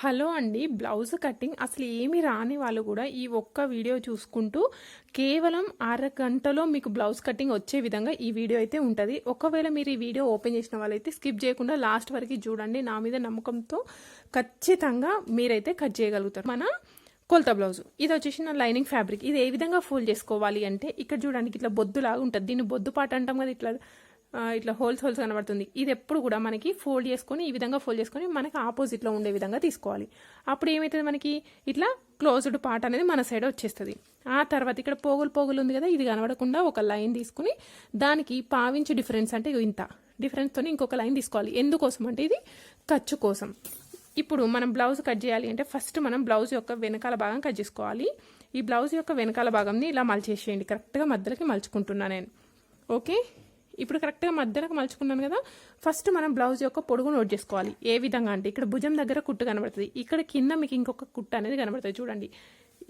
Hello అండి blouse cutting అసలు ఏమి రాని వాళ్ళు కూడా ఈ ఒక్క వీడియో చూసుకుంటూ కేవలం అరగంటలో మీకు బ్లౌజ్ కటింగ్ వచ్చే విధంగా ఈ వీడియో అయితే ఉంటుంది. ఒకవేళ మీరు ఈ వీడియో ఓపెన్ చేసిన వాళ్ళైతే స్కిప్ చేయకుండా లాస్ట్ వరకు చూడండి. నా మీద నమ్మకంతో ఖచ్చితంగా మీరైతే కట్ చేయగలుగుతారు. మన కొలత బ్లౌజ్. ఇది వచ్చేసి నా లైనింగ్ ఫ్యాబ్రిక్. ఇది ఏ విధంగా ఫోల్డ్ చేసుకోవాలి అంటే ఇక్కడ చూడండి ఇట్లా బొద్దులాగా ఉంటుంది. దీన్ని బొద్దు పాట అంటాం కదా ఇట్లా ఇట్లా హోల్స్ హోల్స్ కనబడుతుంది. ఇది ఎప్పుడు కూడా మనకి ఫోల్డ్ చేసుకొని ఈ విధంగా ఫోల్డ్ చేసుకొని మనకి ఆపోజిట్లో ఉండే విధంగా తీసుకోవాలి. అప్పుడు ఏమవుతుంది మనకి? ఇట్లా క్లోజ్డ్ పార్ట్ అనేది మన సైడ్ వచ్చేస్తుంది. ఆ తర్వాత ఇక్కడ పోగులు పోగులు ఉంది కదా ఇది కనబడకుండా ఒక లైన్ తీసుకుని దానికి పావించి డిఫరెన్స్ అంటే ఇంత. డిఫరెన్స్తో ఇంకొక లైన్ తీసుకోవాలి. ఎందుకోసం అంటే ఇది? ఖర్చు కోసం. ఇప్పుడు మనం బ్లౌజ్ కట్ చేయాలి అంటే ఫస్ట్ మనం బ్లౌజ్ యొక్క వెనకాల భాగం కట్ చేసుకోవాలి. ఈ బ్లౌజ్ యొక్క వెనకాల భాగంని ఇలా మలిచేసేయండి. కరెక్ట్గా మధ్యలోకి మలుచుకుంటున్నా నేను. ఓకే? ఇప్పుడు కరెక్ట్గా మధ్యలోకి మలుచుకున్నాను కదా ఫస్ట్ మనం బ్లౌజ్ యొక్క పొడుగు నోట్ చేసుకోవాలి. ఏ విధంగా అంటే ఇక్కడ భుజం దగ్గర కుట్టు కనబడుతుంది. ఇక్కడ కింద మీకు ఇంకొక కుట్టు అనేది కనబడుతుంది. చూడండి.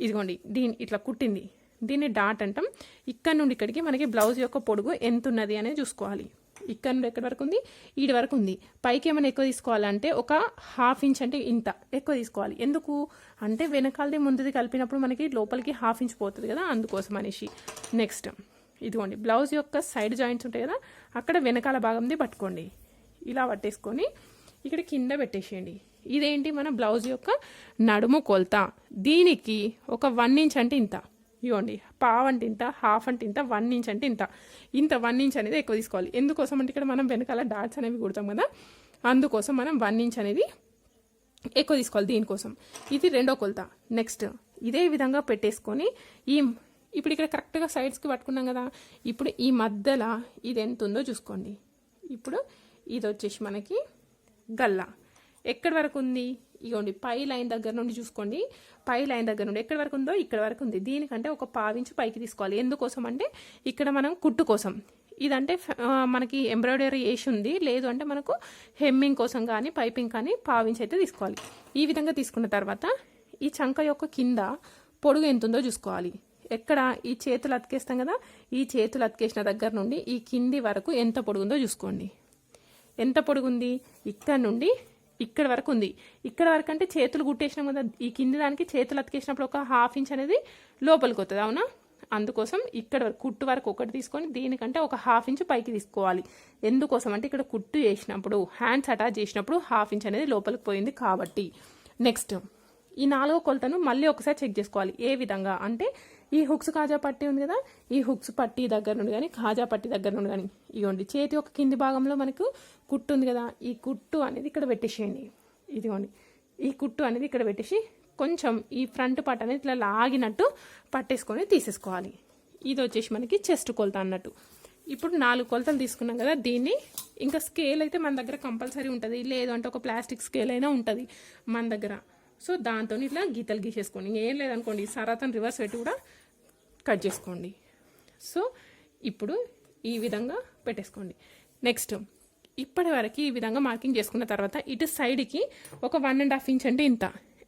ఇదిగోండి దీని ఇట్లా కుట్టింది. దీన్ని డాట్ అంటాం. ఇక్కడ నుండి ఇక్కడికి మనకి బ్లౌజ్ యొక్క పొడుగు ఎంత ఉన్నది అనేది చూసుకోవాలి. ఇక్కడ నుండి ఎక్కడి వరకు ఉంది? ఈడి వరకు ఉంది. పైకి ఏమైనా ఎక్కువ తీసుకోవాలంటే ఒక హాఫ్ ఇంచ్ అంటే ఇంత ఎక్కువ తీసుకోవాలి. ఎందుకు? అంటే వెనకాలది ముందుది కలిపినప్పుడు మనకి లోపలికి హాఫ్ ఇంచ్ పోతుంది కదా అందుకోసం అనేసి. నెక్స్ట్ ఇదిగోండి బ్లౌజ్ యొక్క సైడ్ జాయింట్స్ ఉంటాయి కదా అక్కడ వెనకాల భాగంది పట్టుకోండి. ఇలా పట్టేసుకొని ఇక్కడ కింద పెట్టేసేయండి. ఇదేంటి మన బ్లౌజ్ యొక్క నడుము కొలత? దీనికి ఒక వన్ ఇంచ్ అంటే ఇంత. ఇవ్వండి పావు అంటే ఇంత హాఫ్ అంటే ఇంత వన్ ఇంచ్ అంటే ఇంత. ఇంత వన్ ఇంచ్ అనేది ఎక్కువ తీసుకోవాలి. ఎందుకోసం అంటే ఇక్కడ మనం వెనకాల డాట్స్ అనేవి కుడతాం కదా అందుకోసం మనం వన్ ఇంచ్ అనేది ఎక్కువ తీసుకోవాలి దీనికోసం. ఇది రెండో కొలత. నెక్స్ట్ ఇదే విధంగా పెట్టేసుకొని ఈ ఇప్పుడు ఇక్కడ కరెక్ట్గా సైడ్స్కి పట్టుకున్నాం కదా ఇప్పుడు ఈ మధ్యలో ఇది ఎంత ఉందో చూసుకోండి. ఇప్పుడు ఇది వచ్చేసి మనకి గల్లా. ఎక్కడి వరకు ఉంది? ఇగోండి పై లైన్ దగ్గర నుండి చూసుకోండి. పై లైన్ దగ్గర నుండి ఎక్కడి వరకు ఉందో ఇక్కడ వరకు ఉంది. దీనికంటే ఒక పావించి పైకి తీసుకోవాలి. ఎందుకోసం అంటే ఇక్కడ మనం కుట్టు కోసం. ఇదంటే మనకి ఎంబ్రాయిడరీ వేసి ఉంది. లేదు అంటే మనకు హెమ్మింగ్ కోసం కానీ పైపింగ్ కానీ పావించి అయితే తీసుకోవాలి. ఈ విధంగా తీసుకున్న తర్వాత ఈ చంక యొక్క కింద పొడుగు ఎంత ఉందో చూసుకోవాలి. ఎక్కడ ఈ చేతులు అతికేస్తాం కదా ఈ చేతులు అతికేసిన దగ్గర నుండి ఈ కింది వరకు ఎంత పొడుగుందో చూసుకోండి. ఎంత పొడుగుంది? ఇక్కడ నుండి ఇక్కడ వరకు ఉంది. ఇక్కడ వరకు అంటే చేతులు గుట్టేసినాం కదా ఈ కింది దానికి చేతులు అతికేసినప్పుడు ఒక హాఫ్ ఇంచ్ అనేది లోపలికి వస్తుంది అవునా? అందుకోసం ఇక్కడ వరకు కుట్టు వరకు ఒకటి తీసుకొని దీనికంటే ఒక హాఫ్ ఇంచ్ పైకి తీసుకోవాలి. ఎందుకోసం అంటే ఇక్కడ కుట్టు చేసినప్పుడు హ్యాండ్స్ అటాచ్ చేసినప్పుడు హాఫ్ ఇంచ్ అనేది లోపలికి పోయింది కాబట్టి. నెక్స్ట్ ఈ నాలుగో కొలతను మళ్ళీ ఒకసారి చెక్ చేసుకోవాలి. ఏ విధంగా? అంటే ఈ హుక్స్ కాజా పట్టి ఉంది కదా? ఈ హుక్స్ పట్టి దగ్గర నుండి కానీ కాజా పట్టి దగ్గర నుండి కానీ ఇదిగోండి చేతి యొక్క కింది భాగంలో మనకు కుట్టు ఉంది కదా? ఈ కుట్టు అనేది ఇక్కడ పెట్టేసేయండి. ఇదిగోండి. ఈ కుట్టు అనేది ఇక్కడ పెట్టేసి కొంచెం ఈ ఫ్రంట్ పార్ట్ అనేది ఇట్లా లాగినట్టు పట్టేసుకొని తీసేసుకోవాలి. ఇది వచ్చేసి మనకి చెస్ట్ కొలత అన్నట్టు. ఇప్పుడు నాలుగు కొలతలు తీసుకున్నాం కదా? దీన్ని ఇంకా స్కేల్ అయితే మన దగ్గర కంపల్సరీ ఉంటుంది. లేదు అంటే ఒక ప్లాస్టిక్ స్కేల్ అయినా ఉంటుంది మన దగ్గర. సో దాంతో ఇట్లా గీతలు గీసేసుకోండి. ఇంకేం లేదనుకోండి సరాతను రివర్స్ పెట్టి కూడా కట్ చేసుకోండి. సో ఇప్పుడు ఈ విధంగా పెట్టేసుకోండి. నెక్స్ట్ ఇప్పటి వరకు ఈ విధంగా మార్కింగ్ చేసుకున్న తర్వాత ఇటు సైడ్కి ఒక వన్ అండ్ హాఫ్ ఇంచ్ అంటే ఇంత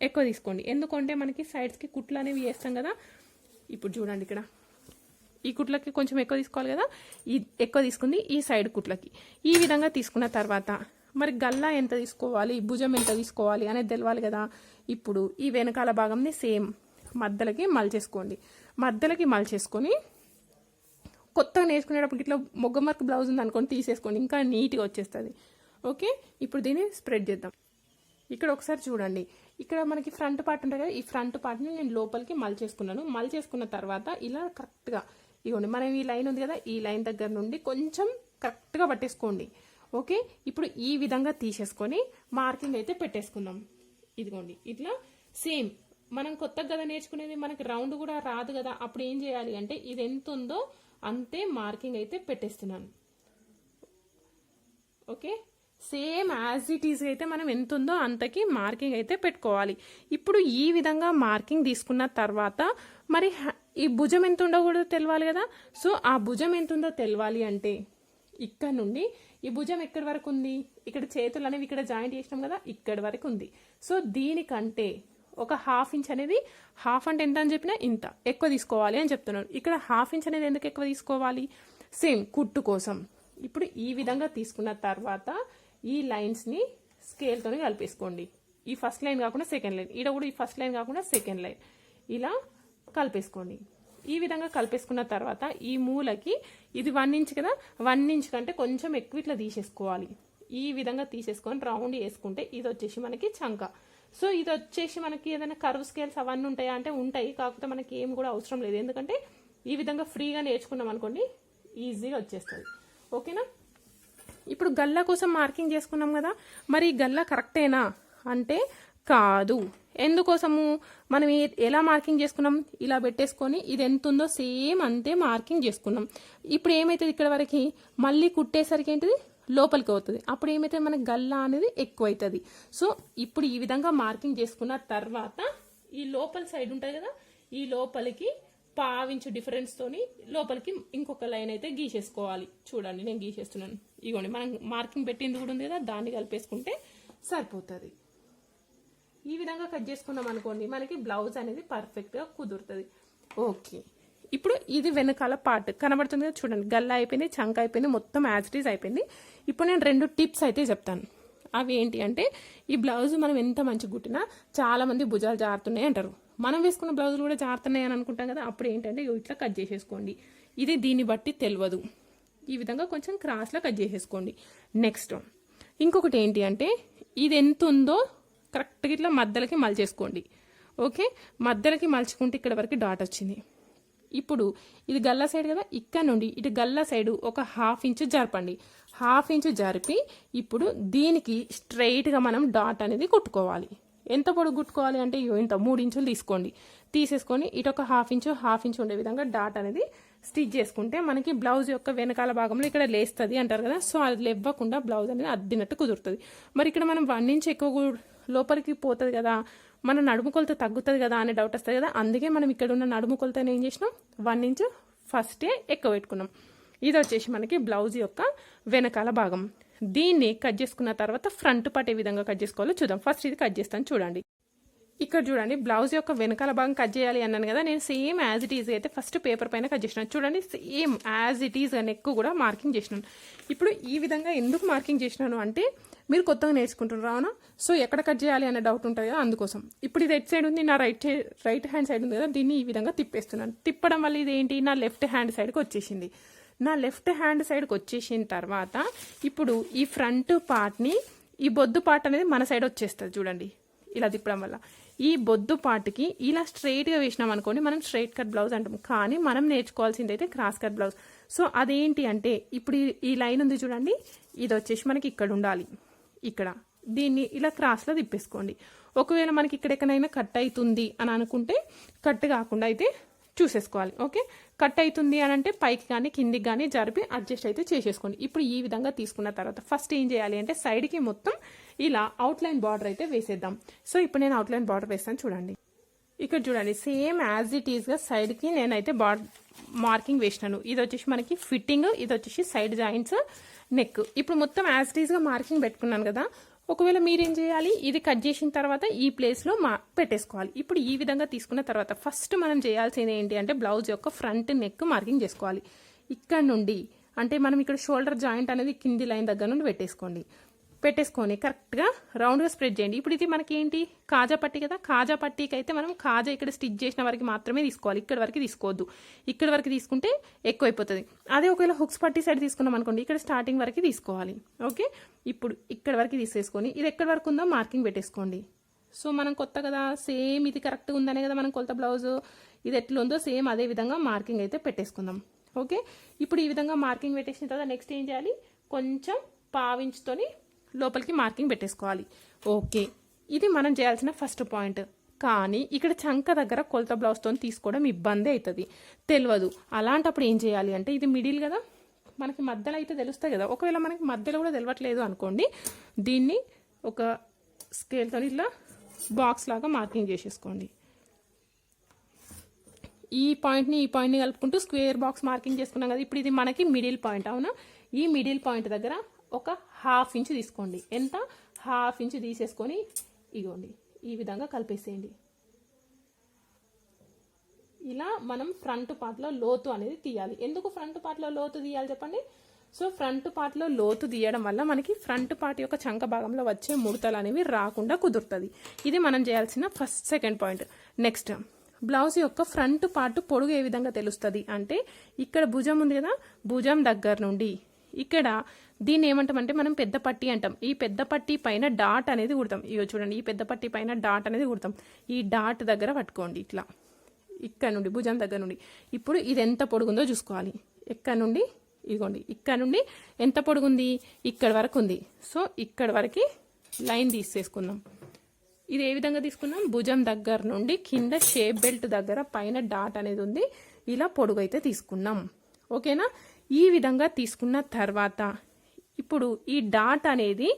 ఎక్కువ తీసుకోండి. ఎందుకంటే మనకి సైడ్స్కి కుట్లు అనేవి వేస్తాం కదా. ఇప్పుడు చూడండి ఇక్కడ. ఈ కుట్లకి కొంచెం ఎక్కువ తీసుకోవాలి కదా. ఈ ఎక్కువ తీసుకుంది ఈ సైడ్ కుట్లకి. ఈ విధంగా తీసుకున్న తర్వాత మరి గల్లా ఎంత తీసుకోవాలి? భుజం ఎంత తీసుకోవాలి? అనేది తెలవాలి కదా. ఇప్పుడు ఈ వెనకాల భాగంని సేమ్ మధ్యలకి మలిచేసుకోండి. మధ్యలకి మలిచేసుకొని కొత్తగా నేర్చుకునేటప్పుడు ఇట్లా మొగ్గ మార్క్ బ్లౌజ్ ఉంది అనుకోని తీసేసుకోండి. ఇంకా నీట్గా వచ్చేస్తుంది. ఓకే? ఇప్పుడు దీన్ని స్ప్రెడ్ చేద్దాం. ఇక్కడ ఒకసారి చూడండి. ఇక్కడ మనకి ఫ్రంట్ పార్ట్ ఉంటుంది కదా ఈ ఫ్రంట్ పార్ట్ని నేను లోపలికి మలిచేసుకున్నాను. మలిచేసుకున్న తర్వాత ఇలా కరెక్ట్గా ఇవ్వండి మనం ఈ లైన్ ఉంది కదా ఈ లైన్ దగ్గర నుండి కొంచెం కరెక్ట్గా పట్టేసుకోండి. ఓకే? ఇప్పుడు ఈ విధంగా తీసేసుకొని మార్కింగ్ అయితే పెట్టేసుకుందాం. ఇదిగోండి ఇట్లా సేమ్. మనం కొత్తగా కదా నేర్చుకునేది మనకి రౌండ్ కూడా రాదు కదా. అప్పుడు ఏం చేయాలి అంటే ఇది ఎంత ఉందో అంతే మార్కింగ్ అయితే పెట్టేస్తున్నాను. Okay? Same as it is అయితే మనం ఎంత ఉందో అంతకి మార్కింగ్ అయితే పెట్టుకోవాలి. ఇప్పుడు ఈ విధంగా మార్కింగ్ తీసుకున్న తర్వాత మరి ఈ భుజం ఎంత ఉండో కూడా తెలియాలి కదా. సో ఆ భుజం ఎంత ఉందో తెలియాలి అంటే ఇక్కడ నుండి ఈ భుజం ఎక్కడి వరకు ఉంది? ఇక్కడ చేతులు అనేవి ఇక్కడ జాయింట్ చేసినాం కదా ఇక్కడి వరకు ఉంది. సో దీనికంటే ఒక హాఫ్ ఇంచ్ అనేది హాఫ్ అంటే ఎంత అని చెప్పినా ఇంత. ఎక్కువ తీసుకోవాలి అని చెప్తున్నాను. ఇక్కడ హాఫ్ ఇంచ్ అనేది ఎందుకు ఎక్కువ తీసుకోవాలి? సేమ్ కుట్టు కోసం. ఇప్పుడు ఈ విధంగా తీసుకున్న తర్వాత ఈ లైన్స్ని స్కేల్తో కలిపేసుకోండి. ఈ ఫస్ట్ లైన్ కాకుండా సెకండ్ లైన్. ఇక్కడ కూడా ఈ ఫస్ట్ లైన్ కాకుండా సెకండ్ లైన్. ఇలా కలిపేసుకోండి. ఈ విధంగా కలిపేసుకున్న తర్వాత ఈ మూలకి ఇది వన్ ఇంచ్ కదా వన్ ఇంచ్ కంటే కొంచెం ఎక్కువ ఇట్లా తీసేసుకోవాలి. ఈ విధంగా తీసేసుకొని రౌండ్ వేసుకుంటే ఇది వచ్చేసి మనకి చంక. సో ఇది వచ్చేసి మనకి ఏదైనా కర్వ్ స్కేల్స్ అవన్నీ ఉంటాయా అంటే ఉంటాయి. కాకపోతే మనకి ఏం కూడా అవసరం లేదు. ఎందుకంటే ఈ విధంగా ఫ్రీగా నేర్చుకున్నాం అనుకోండి ఈజీగా వచ్చేస్తుంది. ఓకేనా? ఇప్పుడు గల్లా కోసం మార్కింగ్ చేసుకున్నాం కదా. మరి ఈ గల్లా కరెక్టేనా అంటే కాదు. ఎందుకోసము మనం ఎలా మార్కింగ్ చేసుకున్నాం? ఇలా పెట్టేసుకొని ఇది ఎంత ఉందో సేమ్ అంతే మార్కింగ్ చేసుకున్నాం. ఇప్పుడు ఏమైతుంది ఇక్కడ వరకు? మళ్ళీ కుట్టేసరికి ఏంటిది? లోపలికి అవుతుంది. అప్పుడు ఏమైతే మనకి గల్లా అనేది ఎక్కువ అవుతుంది సో ఇప్పుడు ఈ విధంగా మార్కింగ్ చేసుకున్న తర్వాత ఈ లోపల సైడ్ ఉంటుంది కదా? ఈ లోపలికి పావించు డిఫరెన్స్ తోని లోపలికి ఇంకొక లైన్ అయితే గీసేసుకోవాలి. చూడండి నేను గీసేస్తున్నాను. ఇగోండి మనం మార్కింగ్ పెట్టింది కూడా ఉంది కదా? దాన్ని కలిపేసుకుంటే సరిపోతుంది. ఈ విధంగా కట్ చేసుకున్నాం అనుకోండి మనకి బ్లౌజ్ అనేది పర్ఫెక్ట్గా కుదురుతుంది. ఓకే. ఇప్పుడు ఇది వెనకాల పార్ట్ కనబడుతుంది కదా చూడండి. గల్ల అయిపోయింది చంక అయిపోయింది మొత్తం యాజ్ అయిపోయింది. ఇప్పుడు నేను రెండు టిప్స్ అయితే చెప్తాను. అవి ఏంటి అంటే ఈ బ్లౌజ్ మనం ఎంత మంచి కుట్టినా చాలామంది భుజాలు జారుతున్నాయి అంటారు. మనం వేసుకున్న బ్లౌజులు కూడా జారుతున్నాయి అని అనుకుంటాం కదా అప్పుడు ఏంటంటే ఇట్లా కట్ చేసేసుకోండి. ఇది దీన్ని బట్టి తెలియదు. ఈ విధంగా కొంచెం క్రాస్లో కట్ చేసేసుకోండి. నెక్స్ట్ ఇంకొకటి ఏంటి అంటే ఇది ఎంత ఉందో కరెక్ట్గా ఇట్లా మధ్యలకి మలిచేసుకోండి. ఓకే? మధ్యలకి మలుచుకుంటే ఇక్కడ వరకు డాట్ వచ్చింది. ఇప్పుడు ఇది గల్లా సైడ్ కదా ఇక్కడ నుండి ఇటు గల్లా సైడ్ ఒక హాఫ్ ఇంచు జరపండి. హాఫ్ ఇంచు జరిపి ఇప్పుడు దీనికి స్ట్రైట్గా మనం డాట్ అనేది కుట్టుకోవాలి. ఎంత పొడుగు కుట్టుకోవాలి అంటే ఇంత మూడు ఇంచులు తీసుకోండి. తీసేసుకొని ఇటు ఒక హాఫ్ ఇంచు హాఫ్ ఇంచు ఉండే విధంగా డాట్ అనేది స్టిచ్ చేసుకుంటే మనకి బ్లౌజ్ యొక్క వెనకాల భాగంలో ఇక్కడ లేస్తుంది అంటారు కదా సో అది లేవ్వకుండా బ్లౌజ్ అనేది అద్దినట్టు కుదురుతుంది. మరి ఇక్కడ మనం వన్ ఇంచ్ ఎక్కువ లోపలికి పోతుంది కదా మన నడుము కొలత తగ్గుతుంది కదా అనే డౌట్ వస్తుంది కదా అందుకే మనం ఇక్కడ ఉన్న నడుము కొలతను ఏం చేసినాం? వన్ ఇంచ్ ఫస్టే ఎక్కువ పెట్టుకున్నాం. ఇది వచ్చేసి మనకి బ్లౌజ్ యొక్క వెనకాల భాగం. దీన్ని కట్ చేసుకున్న తర్వాత ఫ్రంట్ పార్ట్ ఏ విధంగా కట్ చేసుకోవాలో చూద్దాం. ఫస్ట్ ఇది కట్ చేస్తాను చూడండి. ఇక్కడ చూడండి బ్లౌజ్ యొక్క వెనకాల భాగం కట్ చేయాలి అన్నాను కదా నేను సేమ్ యాజ్ ఇట్ ఈజ్ అయితే ఫస్ట్ పేపర్ పైన కట్ చేసినాను. చూడండి సేమ్ యాజ్ ఇట్ ఈజ్ అని ఎక్కువ కూడా మార్కింగ్ చేసినాను. ఇప్పుడు ఈ విధంగా ఎందుకు మార్కింగ్ చేసినాను అంటే మీరు కొత్తగా నేర్చుకుంటున్నారు అవునా సో ఎక్కడ కట్ చేయాలి అనే డౌట్ ఉంటుంది కదా అందుకోసం. ఇప్పుడు ఇది ఎట్ సైడ్ ఉంది నా రైట్ రైట్ హ్యాండ్ సైడ్ ఉంది కదా దీన్ని ఈ విధంగా తిప్పేస్తున్నాను. తిప్పడం వల్ల ఇది ఏంటి? నా లెఫ్ట్ హ్యాండ్ సైడ్కి వచ్చేసింది. నా లెఫ్ట్ హ్యాండ్ సైడ్కి వచ్చేసిన తర్వాత ఇప్పుడు ఈ ఫ్రంట్ పార్ట్ని ఈ బొద్దు పార్ట్ అనేది మన సైడ్ వచ్చేస్తుంది చూడండి ఇలా తిప్పడం వల్ల. ఈ బొద్దు పార్ట్కి ఇలా స్ట్రైట్గా వేసినాం అనుకోండి మనం స్ట్రైట్ కట్ బ్లౌజ్ అంటాం. కానీ మనం నేర్చుకోవాల్సింది అయితే క్రాస్ కట్ బ్లౌజ్ సో అదేంటి అంటే ఇప్పుడు ఈ- ఈ లైన్ ఉంది చూడండి ఇది వచ్చేసి మనకి ఇక్కడ ఉండాలి. ఇక్కడ. దీన్ని ఇలా క్రాస్లో తిప్పేసుకోండి. ఒకవేళ మనకి ఇక్కడెక్కడైనా కట్ అవుతుంది అని అనుకుంటే కట్ కాకుండా అయితే చూసేసుకోవాలి. ఓకే? కట్ అవుతుంది అని అంటే పైకి కానీ కిందికి కానీ జరిపి అడ్జస్ట్ అయితే చేసేసుకోండి. ఇప్పుడు ఈ విధంగా తీసుకున్న తర్వాత ఫస్ట్ ఏం చేయాలి అంటే సైడ్కి మొత్తం ఇలా అవుట్లైన్ బార్డర్ అయితే వేసేద్దాం. సో ఇప్పుడు నేను అవుట్లైన్ బార్డర్ వేస్తాను చూడండి. ఇక్కడ చూడండి సేమ్ యాజ్ ఇట్ ఈస్గా సైడ్కి నేనైతే బార్డర్ మార్కింగ్ వేసినాను. ఇది వచ్చేసి మనకి ఫిట్టింగ్ ఇది వచ్చేసి సైడ్ జాయింట్స్ నెక్ ఇప్పుడు మొత్తం యాజ్ ఇట్ మార్కింగ్ పెట్టుకున్నాను కదా ఒకవేళ మీరేం చేయాలి ఇది కట్ చేసిన తర్వాత ఈ ప్లేస్లో మా పెట్టేసుకోవాలి. ఇప్పుడు ఈ విధంగా తీసుకున్న తర్వాత ఫస్ట్ మనం చేయాల్సింది ఏంటి అంటే బ్లౌజ్ యొక్క ఫ్రంట్ నెక్ మార్కింగ్ చేసుకోవాలి. ఇక్కడ నుండి అంటే మనం ఇక్కడ షోల్డర్ జాయింట్ అనేది కింది లైన్ దగ్గర నుండి పెట్టేసుకోండి. పెట్టేసుకొని కరెక్ట్గా రౌండ్గా స్ప్రెడ్ చేయండి. ఇప్పుడు ఇది మనకి ఏంటి కాజా పట్టి కదా? కాజా పట్టీకి అయితే మనం కాజా ఇక్కడ స్టిచ్ చేసిన వరకు మాత్రమే తీసుకోవాలి. ఇక్కడ వరకు తీసుకోవద్దు. ఇక్కడ వరకు తీసుకుంటే ఎక్కువైపోతుంది. అదే ఒకవేళ హుక్స్ పట్టి సైడ్ తీసుకున్నాం అనుకోండి ఇక్కడ స్టార్టింగ్ వరకు తీసుకోవాలి. ఓకే? ఇప్పుడు ఇక్కడ వరకు తీసేసుకొని ఇది ఎక్కడ వరకు ఉందో మార్కింగ్ పెట్టేసుకోండి. సో మనం కొత్త కదా? సేమ్ ఇది కరెక్ట్గా ఉందనే కదా మనం కొత్త బ్లౌజ్. ఇది ఎట్లా ఉందో సేమ్ అదే విధంగా మార్కింగ్ అయితే పెట్టేసుకుందాం. ఓకే? ఇప్పుడు ఈ విధంగా మార్కింగ్ పెట్టేసిన తర్వాత నెక్స్ట్ ఏం చేయాలి? కొంచెం పావించుతోని లోపలికి మార్కింగ్ పెట్టేసుకోవాలి. ఓకే. ఇది మనం చేయాల్సిన ఫస్ట్ పాయింట్. కానీ ఇక్కడ చంక దగ్గర కొలత బ్లౌజ్తో తీసుకోవడం ఇబ్బంది అవుతుంది తెలియదు అలాంటప్పుడు ఏం చేయాలి అంటే ఇది మిడిల్ కదా? మనకి మధ్యలో అయితే తెలుస్తాయి కదా? ఒకవేళ మనకి మధ్యలో కూడా తెలియట్లేదు అనుకోండి దీన్ని ఒక స్కేల్తో ఇట్లా బాక్స్ లాగా మార్కింగ్ చేసేసుకోండి. ఈ పాయింట్ని ఈ పాయింట్ని కలుపుకుంటూ స్క్వేర్ బాక్స్ మార్కింగ్ చేసుకున్నాం కదా? ఇప్పుడు ఇది మనకి మిడిల్ పాయింట్ అవునా? ఈ మిడిల్ పాయింట్ దగ్గర ఒక హాఫ్ ఇంచ్ తీసుకోండి. ఎంత? హాఫ్ ఇంచ్ తీసేసుకొని ఇగోండి. ఈ విధంగా కలిపేసేయండి. ఇలా మనం ఫ్రంట్ పార్ట్లో లోతు అనేది తీయాలి. ఎందుకు ఫ్రంట్ పార్ట్లో లోతు తీయాలి చెప్పండి? సో ఫ్రంట్ పార్ట్లో లోతు తీయడం వల్ల మనకి ఫ్రంట్ పార్ట్ యొక్క చంక భాగంలో వచ్చే ముడతలు అనేవి రాకుండా కుదురుతుంది. ఇది మనం చేయాల్సిన first second point. Next blouse యొక్క ఫ్రంట్ పార్ట్ పొడుగు ఏ విధంగా తెలుస్తుంది? అంటే ఇక్కడ భుజం ఉంది కదా? భుజం దగ్గర నుండి. ఇక్కడ దీన్ని ఏమంటామంటే మనం పెద్ద పట్టి అంటాం. ఈ పెద్ద పట్టి పైన డాట్ అనేది కుడతాం. ఇగో చూడండి ఈ పెద్ద పట్టి పైన డాట్ అనేది కుడతాం. ఈ డాట్ దగ్గర పట్టుకోండి ఇట్లా. ఇక్కడ నుండి భుజం దగ్గర నుండి. ఇప్పుడు ఇది ఎంత పొడుగుందో చూసుకోవాలి. ఇక్కడ నుండి ఇదిగోండి. ఇక్కడ నుండి ఎంత పొడుగుంది? ఇక్కడ వరకు ఉంది. సో ఇక్కడ వరకు లైన్ తీసేసుకుందాం. ఇది ఏ విధంగా తీసుకున్నాం? భుజం దగ్గర నుండి కింద షేప్ బెల్ట్ దగ్గర పైన డాట్ అనేది ఉంది. ఇలా పొడుగు అయితే తీసుకున్నాం. ఓకేనా? ఈ విధంగా తీసుకున్న తర్వాత ఇప్పుడు ఈ డాట్ అనేది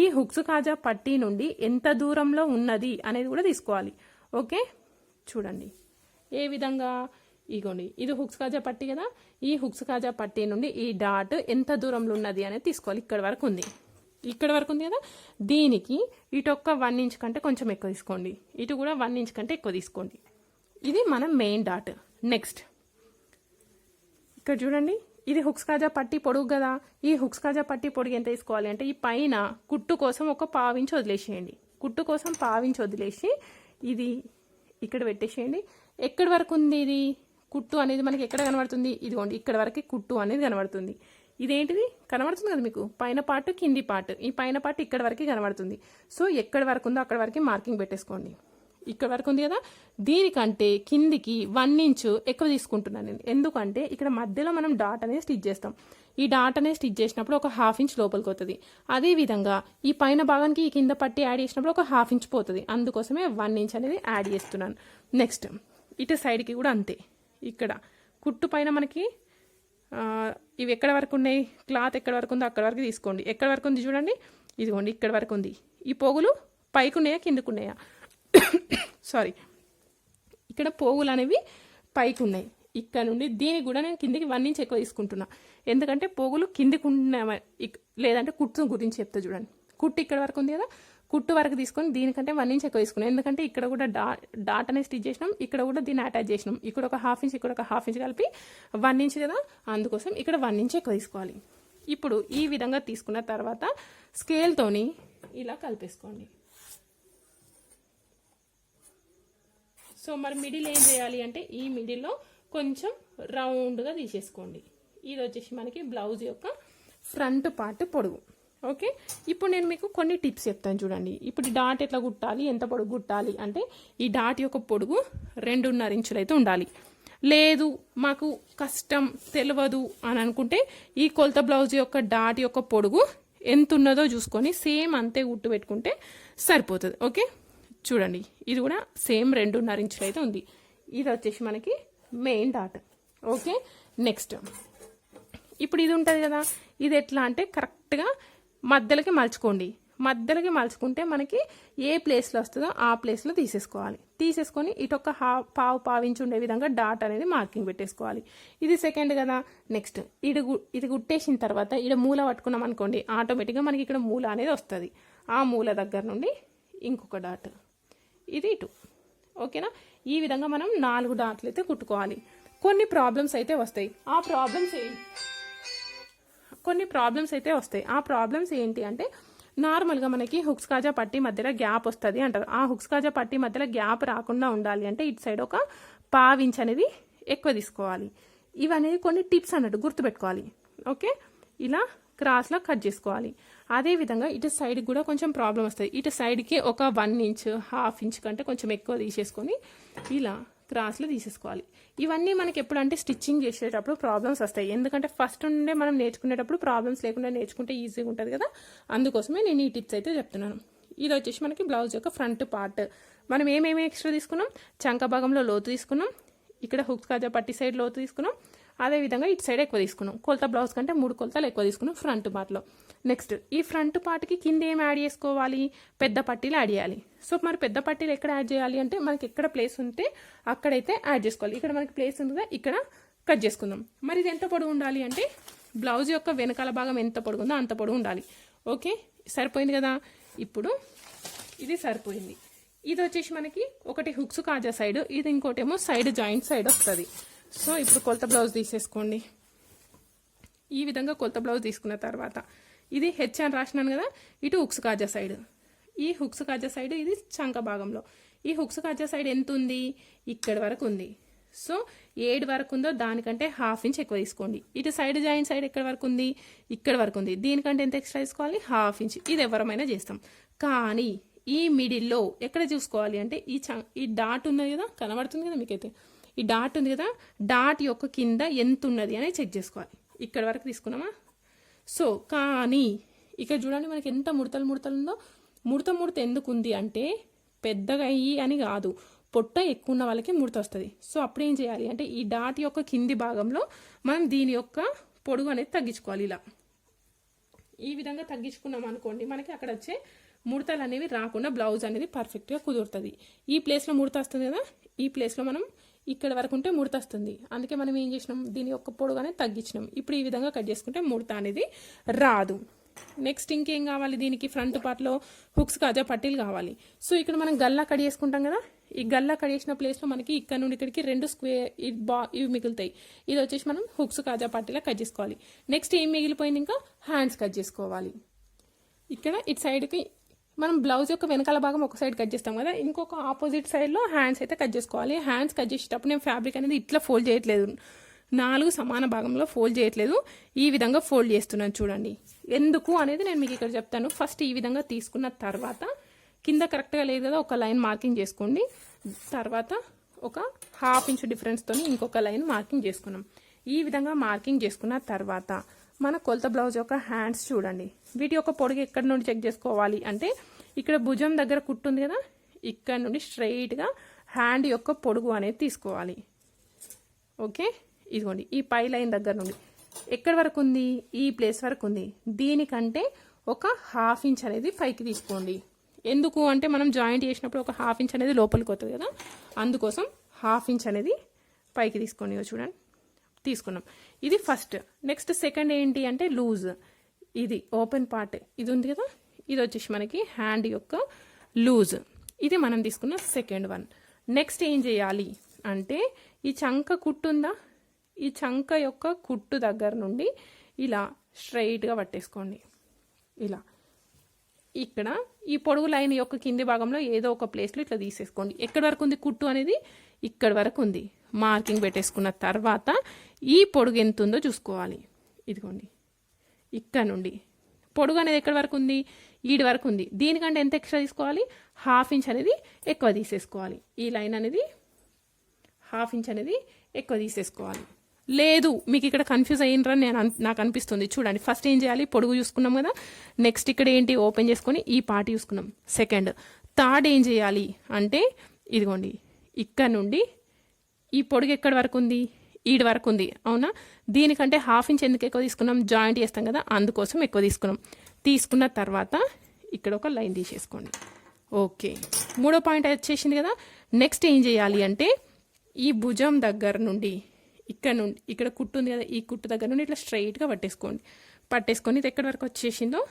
ఈ హుక్స్ కాజా పట్టీ నుండి ఎంత దూరంలో ఉన్నది అనేది కూడా తీసుకోవాలి. ఓకే? చూడండి. ఏ విధంగా? ఇగోండి. ఇది హుక్స్ కాజా పట్టీ కదా? ఈ హుక్స్ కాజా పట్టీ నుండి ఈ డాట్ ఎంత దూరంలో ఉన్నది అనేది తీసుకోవాలి. ఇక్కడ వరకు ఉంది. ఇక్కడ వరకు ఉంది కదా? దీనికి ఇటు ఒక్క వన్ ఇంచ్ కంటే కొంచెం ఎక్కువ తీసుకోండి. ఇటు కూడా వన్ ఇంచ్ కంటే ఎక్కువ తీసుకోండి. ఇది మన మెయిన్ డాట్. నెక్స్ట్. ఇక్కడ చూడండి. ఇది హుక్స్ కాజా పట్టి పొడుగు కదా? ఈ హుక్స్ కాజా పట్టి పొడుగు ఎంత తీసుకోవాలి అంటే ఈ పైన కుట్టు కోసం ఒక పావించి వదిలేసేయండి. కుట్టు కోసం పావించి వదిలేసి ఇది ఇక్కడ పెట్టేసేయండి. ఎక్కడి వరకు ఉంది ఇది? కుట్టు అనేది మనకి ఎక్కడ కనబడుతుంది? ఇదిగోండి ఇక్కడ వరకు కుట్టు అనేది కనబడుతుంది. ఇదేంటిది? కనబడుతుంది కదా మీకు? పైన పార్ట్ కింది పార్ట్ ఈ పైన పార్ట్ ఇక్కడ వరకు కనబడుతుంది. సో ఎక్కడి వరకు ఉందో అక్కడ వరకు మార్కింగ్ పెట్టేసుకోండి. ఇక్కడ వరకు ఉంది కదా? దీనికంటే కిందికి వన్ ఇంచు ఎక్కువ తీసుకుంటున్నాను నేను. ఎందుకంటే ఇక్కడ మధ్యలో మనం డాట్ అనేది స్టిచ్ చేస్తాం. ఈ డాట్ అనేది స్టిచ్ చేసినప్పుడు ఒక హాఫ్ ఇంచ్ లోపలికి వస్తుంది అదేవిధంగా ఈ పైన భాగానికి ఈ కింద పట్టి యాడ్ చేసినప్పుడు ఒక హాఫ్ ఇంచ్ పోతుంది. అందుకోసమే వన్ ఇంచ్ అనేది యాడ్ చేస్తున్నాను. నెక్స్ట్ ఇటు సైడ్కి కూడా అంతే. ఇక్కడ కుట్టు పైన మనకి ఇవి ఎక్కడ వరకు ఉన్నాయి? క్లాత్ ఎక్కడ వరకు ఉందో అక్కడ వరకు తీసుకోండి. ఎక్కడ వరకు ఉంది చూడండి? ఇదిగోండి ఇక్కడ వరకు ఉంది. ఈ పోగులు పైకి ఉన్నాయా కిందకు ఉన్నాయా సారీ. ఇక్కడ పోగులు అనేవి పైకి ఉన్నాయి ఇక్కడ నుండి దీనికి కూడా నేను కిందికి వన్ ఇంచ్ ఎక్కువ తీసుకుంటున్నా. ఎందుకంటే పోగులు కిందికి ఉన్న లేదంటే కుట్టు గురించి చెప్తా చూడండి. కుట్టు ఇక్కడ వరకు ఉంది కదా? కుట్టు వరకు తీసుకొని దీనికంటే వన్ ఇంచ్ ఎక్కువ తీసుకున్నాం ఎందుకంటే ఇక్కడ కూడా డా డాట్ అనేది స్టిచ్ చేసినాం. ఇక్కడ కూడా దీన్ని అటాచ్ చేసినాం. ఇక్కడ ఒక హాఫ్ ఇంచ్ ఇక్కడ ఒక హాఫ్ ఇంచ్ కలిపి వన్ ఇంచ్ కదా? అందుకోసం ఇక్కడ వన్ ఇంచ్ ఎక్కువ తీసుకోవాలి. ఇప్పుడు ఈ విధంగా తీసుకున్న తర్వాత స్కేల్తోని ఇలా కలిపేసుకోండి. సో మరి మిడిల్ ఏం చేయాలి అంటే ఈ మిడిల్లో కొంచెం రౌండ్గా తీసేసుకోండి. ఇది వచ్చేసి మనకి బ్లౌజ్ యొక్క ఫ్రంట్ పార్ట్ పొడుగు. ఓకే? ఇప్పుడు నేను మీకు కొన్ని టిప్స్ చెప్తాను చూడండి. ఇప్పుడు డాట్ ఎట్లా కుట్టాలి? ఎంత పొడుగు కుట్టాలి? అంటే ఈ డాట్ యొక్క పొడుగు రెండున్నర ఇంచులు అయితే ఉండాలి. లేదు మాకు కష్టం తెలియదు అని అనుకుంటే ఈ కొలత బ్లౌజ్ యొక్క డాట్ యొక్క పొడుగు ఎంత ఉన్నదో చూసుకొని సేమ్ అంతే గుట్టు పెట్టుకుంటే సరిపోతుంది. ఓకే? చూడండి ఇది కూడా సేమ్ రెండున్నర ఇంచులు అయితే ఉంది. ఇది వచ్చేసి మనకి మెయిన్ డాట్. Okay next. ఇప్పుడు ఇది ఉంటుంది కదా ఇది ఎట్లా అంటే కరెక్ట్గా మధ్యలోకి మలుచుకోండి. మధ్యలోకి మలుచుకుంటే మనకి ఏ ప్లేస్లో వస్తుందో ఆ ప్లేస్లో తీసేసుకోవాలి. తీసేసుకొని ఇటొక హా పావు పావించి ఉండే విధంగా డాట్ అనేది మార్కింగ్ పెట్టేసుకోవాలి. ఇది సెకండ్ కదా నెక్స్ట్. ఇది ఇది గుట్టేసిన తర్వాత ఇక్కడ మూల పట్టుకున్నాం అనుకోండి ఆటోమేటిక్గా మనకి ఇక్కడ మూల అనేది వస్తుంది. ఆ మూల దగ్గర నుండి ఇంకొక డాట్. ఇది ఇటు. ఓకేనా? ఈ విధంగా మనం నాలుగు డాట్లు అయితే కుట్టుకోవాలి. కొన్ని ప్రాబ్లమ్స్ అయితే వస్తాయి. ఆ ప్రాబ్లమ్స్ ఏంటి కొన్ని ప్రాబ్లమ్స్ అయితే వస్తాయి. ఆ ప్రాబ్లమ్స్ ఏంటి అంటే నార్మల్గా మనకి హుక్స్ కాజా పట్టి మధ్యలో గ్యాప్ వస్తుంది అంటారు. ఆ హుక్స్ కాజా పట్టి మధ్యలో గ్యాప్ రాకుండా ఉండాలి అంటే ఇటు సైడ్ ఒక పావించ్ అనేది ఎక్కువ తీసుకోవాలి. ఇవనేవి కొన్ని టిప్స్ అన్నట్టు గుర్తుపెట్టుకోవాలి. ఓకే? ఇలా క్రాస్లో కట్ చేసుకోవాలి. అదే విధంగా ఇటు సైడ్ కూడా కొంచెం ప్రాబ్లం వస్తుంది. ఇటు సైడ్కి ఒక వన్ ఇంచ్ హాఫ్ ఇంచ్ కంటే కొంచెం ఎక్కువ తీసేసుకొని ఇలా క్రాస్లో తీసేసుకోవాలి. ఇవన్నీ మనకి ఎప్పుడంటే స్టిచ్చింగ్ చేసేటప్పుడు ప్రాబ్లమ్స్ వస్తాయి. ఎందుకంటే ఫస్ట్ నుండే మనం నేర్చుకునేటప్పుడు ప్రాబ్లమ్స్ లేకుండా నేర్చుకుంటే ఈజీగా ఉంటుంది కదా. అందుకోసమే నేను ఈ టిప్స్ అయితే చెప్తున్నాను. ఇది వచ్చేసి మనకి బ్లౌజ్ యొక్క ఫ్రంట్ పార్ట్ మనం ఏమేమి ఎక్స్ట్రా తీసుకున్నాం? చంక భాగంలో లోతు తీసుకున్నాం. ఇక్కడ హుక్స్ కాజా పట్టి సైడ్ లోతు తీసుకున్నాం. అదేవిధంగా ఇటు సైడ్ ఎక్కువ తీసుకున్నాం. కొలత బ్లౌజ్ కంటే మూడు కొలతలు ఎక్కువ తీసుకున్నాం ఫ్రంట్ పార్ట్లో నెక్స్ట్ ఈ ఫ్రంట్ పార్ట్కి కింద ఏం యాడ్ చేసుకోవాలి? పెద్ద పట్టీలు యాడ్ చేయాలి. సో మరి పెద్ద పట్టీలు ఎక్కడ యాడ్ చేయాలి అంటే మనకి ఎక్కడ ప్లేస్ ఉంటే అక్కడైతే యాడ్ చేసుకోవాలి. ఇక్కడ మనకి ప్లేస్ ఉంది కదా ఇక్కడ కట్ చేసుకుందాం. మరి ఇది ఎంత పొడుగు ఉండాలి అంటే బ్లౌజ్ యొక్క వెనకాల భాగం ఎంత పొడుగు ఉందో అంత పొడుగు ఉండాలి. ఓకే సరిపోయింది కదా? ఇప్పుడు ఇది సరిపోయింది. ఇది వచ్చేసి మనకి ఒకటి హుక్స్ కాజా సైడ్ ఇది ఇంకోటేమో సైడ్ జాయింట్ సైడ్ వస్తుంది. సో ఇప్పుడు కొలత బ్లౌజ్ తీసేసుకోండి. ఈ విధంగా కొలత బ్లౌజ్ తీసుకున్న తర్వాత ఇది హెచ్ అని రాసినాను కదా ఇటు హుక్స్ కాజా సైడ్. ఈ హుక్స్ కాజా సైడ్ ఇది చంక భాగంలో. ఈ హుక్స్ కాజా సైడ్ ఎంత ఉంది? ఇక్కడ వరకు ఉంది. సో ఏడు వరకు ఉందో దానికంటే హాఫ్ ఇంచ్ ఎక్కువ తీసుకోండి. ఇటు సైడ్ జాయింట్ సైడ్ ఎక్కడ వరకు ఉంది? ఇక్కడ వరకు ఉంది. దీనికంటే ఎంత ఎక్స్ట్రా తీసుకోవాలి? Half inch. ఇది ఎవరమైనా చేస్తాం. కానీ ఈ మిడిల్లో ఎక్కడ చూసుకోవాలి అంటే ఈ చ ఈ డాట్ ఉన్నది కదా కనబడుతుంది కదా మీకైతే. ఈ డాట్ ఉంది కదా డాట్ యొక్క కింద ఎంత ఉన్నది అనేది చెక్ చేసుకోవాలి. ఇక్కడ వరకు తీసుకున్నామా? సో కానీ ఇక్కడ చూడండి మనకి ఎంత ముడతలు ముడతలు ఉందో. ముడత ముడత ఎందుకు ఉంది అంటే పెద్దగా అయ్యి అని కాదు. పొట్ట ఎక్కువ ఉన్న వాళ్ళకి ముడత వస్తుంది. సో అప్పుడు ఏం చేయాలి అంటే ఈ డాట్ యొక్క కింది భాగంలో మనం దీని యొక్క పొడుగు అనేది తగ్గించుకోవాలి ఇలా. ఈ విధంగా తగ్గించుకున్నాం అనుకోండి మనకి అక్కడ వచ్చే ముడతలు అనేవి రాకుండా బ్లౌజ్ అనేది పర్ఫెక్ట్గా కుదురుతుంది. ఈ ప్లేస్లో ముడత వస్తుంది కదా ఈ ప్లేస్లో మనం ఇక్కడ వరకు ఉంటే ముడత వస్తుంది. అందుకే మనం ఏం చేసినాం? దీని యొక్క పొడుగానే తగ్గించినాం. ఇప్పుడు ఈ విధంగా కట్ చేసుకుంటే ముడత అనేది రాదు. నెక్స్ట్ ఇంకేం కావాలి? దీనికి ఫ్రంట్ పార్ట్లో హుక్స్ కాజా పట్టీలు కావాలి. సో ఇక్కడ మనం గల్లా కట్ చేసుకుంటాం కదా? ఈ గల్లా కట్ చేసిన ప్లేస్లో మనకి ఇక్కడ నుండి ఇక్కడికి రెండు స్క్వేర్ బా ఇవి మిగులుతాయి. ఇది వచ్చేసి మనం హుక్స్ కాజా పట్టీలా కట్ చేసుకోవాలి. నెక్స్ట్ ఏం మిగిలిపోయింది ఇంకా? హ్యాండ్స్ కట్ చేసుకోవాలి. ఇక్కడ ఇటు సైడ్కి మనం బ్లౌజ్ యొక్క వెనకాల భాగం ఒక సైడ్ కట్ చేస్తాం కదా ఇంకొక ఆపోజిట్ సైడ్లో హ్యాండ్స్ అయితే కట్ చేసుకోవాలి. హ్యాండ్స్ కట్ చేసేటప్పుడు నేను ఫ్యాబ్రిక్ అనేది ఇట్లా ఫోల్డ్ చేయట్లేదు. నాలుగు సమాన భాగంలో ఫోల్డ్ చేయట్లేదు. ఈ విధంగా ఫోల్డ్ చేస్తున్నాను చూడండి. ఎందుకు అనేది నేను మీకు ఇక్కడ చెప్తాను. ఫస్ట్ ఈ విధంగా తీసుకున్న తర్వాత కింద కరెక్ట్గా లేదు కదా ఒక లైన్ మార్కింగ్ చేసుకోండి. తర్వాత ఒక హాఫ్ ఇంచ్ డిఫరెన్స్తో ఇంకొక లైన్ మార్కింగ్ చేసుకున్నాం. ఈ విధంగా మార్కింగ్ చేసుకున్న తర్వాత మన కొలత బ్లౌజ్ యొక్క హ్యాండ్స్ చూడండి. వీటి యొక్క పొడుగు ఎక్కడి నుండి చెక్ చేసుకోవాలి అంటే ఇక్కడ భుజం దగ్గర కుట్టుంది కదా ఇక్కడ నుండి స్ట్రైట్గా హ్యాండ్ యొక్క పొడుగు అనేది తీసుకోవాలి. ఓకే? ఇదిగోండి ఈ పై లైన్ దగ్గర నుండి. ఎక్కడి వరకు ఉంది? ఈ ప్లేస్ వరకు ఉంది. దీనికంటే ఒక హాఫ్ ఇంచ్ అనేది పైకి తీసుకోండి. ఎందుకు? అంటే మనం జాయింట్ చేసినప్పుడు ఒక హాఫ్ ఇంచ్ అనేది లోపలికి వస్తుంది కదా అందుకోసం హాఫ్ ఇంచ్ అనేది పైకి తీసుకోండి చూడండి. తీసుకున్నాం. ఇది ఫస్ట్ నెక్స్ట్ సెకండ్ ఏంటి అంటే లూజ్ ఇది ఓపెన్ పార్ట్ ఇది ఉంది కదా? ఇది వచ్చేసి మనకి హ్యాండ్ యొక్క లూజ్ ఇది మనం తీసుకున్న సెకండ్ వన్ నెక్స్ట్ ఏం చేయాలి అంటే ఈ చంక కుట్టు ఉందా? ఈ చంక యొక్క కుట్టు దగ్గర నుండి ఇలా స్ట్రైట్గా పట్టేసుకోండి. ఇలా. ఇక్కడ ఈ పొడుగు లైన్ యొక్క కింది భాగంలో ఏదో ఒక ప్లేస్లో ఇట్లా తీసేసుకోండి. ఎక్కడి వరకు ఉంది కుట్టు అనేది? ఇక్కడ వరకు ఉంది. మార్కింగ్ పెట్టేసుకున్న తర్వాత ఈ పొడుగు ఎంత ఉందో చూసుకోవాలి. ఇదిగోండి. ఇక్కడ నుండి. పొడుగు అనేది ఎక్కడి వరకు ఉంది? ఈడి వరకు ఉంది. దీనికంటే ఎంత ఎక్స్ట్రా తీసుకోవాలి? హాఫ్ ఇంచ్ అనేది ఎక్కువ తీసేసుకోవాలి. ఈ లైన్ అనేది హాఫ్ ఇంచ్ అనేది ఎక్కువ తీసేసుకోవాలి. లేదు మీకు ఇక్కడ కన్ఫ్యూజ్ అయ్యిండ్రా నేను అన్- నాకు అనిపిస్తుంది. చూడండి ఫస్ట్ ఏం చేయాలి? పొడుగు చూసుకున్నాం కదా. నెక్స్ట్ ఇక్కడ ఏంటి? ఓపెన్ చేసుకొని ఈ పార్ట్ చూసుకున్నాం. సెకండ్ థర్డ్ ఏం చేయాలి? అంటే ఇదిగోండి. ఇక్కడ నుండి ఈ పొడుగు ఎక్కడి వరకు ఉంది? ఈడి వరకు ఉంది. అవునా? దీనికంటే హాఫ్ ఇంచ్ ఎందుకు ఎక్కువ తీసుకున్నాం? జాయింట్ చేస్తాం కదా అందుకోసం ఎక్కువ తీసుకున్నాం. తీసుకున్న తర్వాత ఇక్కడ ఒక లైన్ తీసేసుకోండి. ఓకే. మూడో పాయింట్ వచ్చేసింది కదా. నెక్స్ట్ ఏం చేయాలి అంటే ఈ భుజం దగ్గర నుండి ఇక్కడ నుండి ఇక్కడ కుట్టు ఉంది కదా ఈ కుట్టు దగ్గర నుండి ఇట్లా స్ట్రైట్గా పట్టేసుకోండి. పట్టేసుకొని ఇది ఎక్కడి వరకు వచ్చేసిందో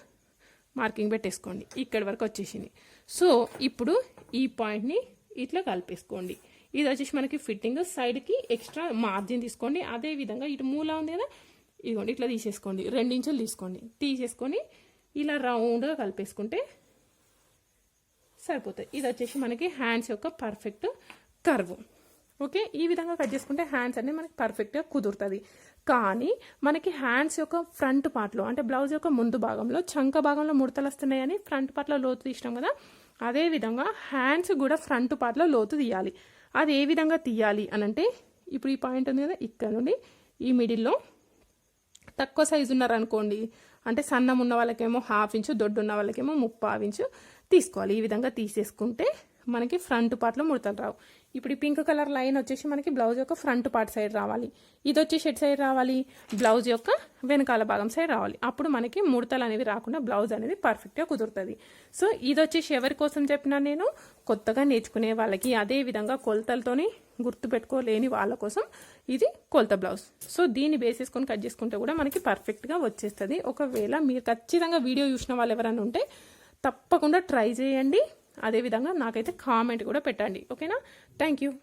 మార్కింగ్ పెట్టేసుకోండి. ఇక్కడి వరకు వచ్చేసింది. సో ఇప్పుడు ఈ పాయింట్ని ఇట్లా కలిపేసుకోండి. ఇది వచ్చేసి మనకి ఫిట్టింగ్ సైడ్కి ఎక్స్ట్రా మార్జిన్ తీసుకోండి. అదే విధంగా ఇటు మూల ఉంది కదా ఇదిగోండి ఇట్లా తీసేసుకోండి. రెండు ఇంచులు తీసుకోండి. తీసేసుకొని ఇలా రౌండ్గా కలిపేసుకుంటే సరిపోతుంది ఇది వచ్చేసి మనకి హ్యాండ్స్ యొక్క పర్ఫెక్ట్ కర్వ్ ఓకే ఈ విధంగా కట్ చేసుకుంటే హ్యాండ్స్ అనేది మనకి పర్ఫెక్ట్గా కుదురుతుంది. కానీ మనకి హ్యాండ్స్ యొక్క ఫ్రంట్ పార్ట్లో అంటే బ్లౌజ్ యొక్క ముందు భాగంలో చంక భాగంలో ముడతలు వస్తున్నాయని ఫ్రంట్ పార్ట్లో లోతు తీసినాం కదా అదే విధంగా హ్యాండ్స్ కూడా ఫ్రంట్ పార్ట్లో లోతు తీయాలి. అది ఏ విధంగా తీయాలి అని అంటే ఇప్పుడు ఈ పాయింట్ ఉంది కదా ఇక్కడ నుండి ఈ మిడిల్లో తక్కువ సైజు ఉన్నారనుకోండి అంటే సన్నం ఉన్న వాళ్ళకేమో హాఫ్ ఇంచు దొడ్డు ఉన్న వాళ్ళకేమో ముప్పావు ఇంచు తీసుకోవాలి. ఈ విధంగా తీసేసుకుంటే మనకి ఫ్రంట్ పార్ట్లో ముడతలు రావు. ఇప్పుడు ఈ పింక్ కలర్ లైన్ వచ్చేసి మనకి బ్లౌజ్ యొక్క ఫ్రంట్ పార్ట్ సైడ్ రావాలి. ఇది వచ్చేసి ఎట్ సైడ్ రావాలి? బ్లౌజ్ యొక్క వెనకాల భాగం సైడ్ రావాలి. అప్పుడు మనకి ముడతలు అనేవి రాకుండా బ్లౌజ్ అనేది పర్ఫెక్ట్గా కుదురుతుంది. సో ఇది వచ్చేసి ఎవరి కోసం చెప్పినా నేను కొత్తగా నేర్చుకునే వాళ్ళకి అదే విధంగా కొలతలతోని గుర్తుపెట్టుకోలేని వాళ్ళ కోసం ఇది కొలత బ్లౌజ్. సో దీన్ని బేస్ కట్ చేసుకుంటే కూడా మనకి పర్ఫెక్ట్గా వచ్చేస్తుంది. ఒకవేళ మీరు ఖచ్చితంగా వీడియో చూసిన వాళ్ళు ఎవరైనా ఉంటే తప్పకుండా ట్రై చేయండి. అదేవిధంగా నాకైతే కామెంట్ కూడా పెట్టండి. ఓకేనా? Thank you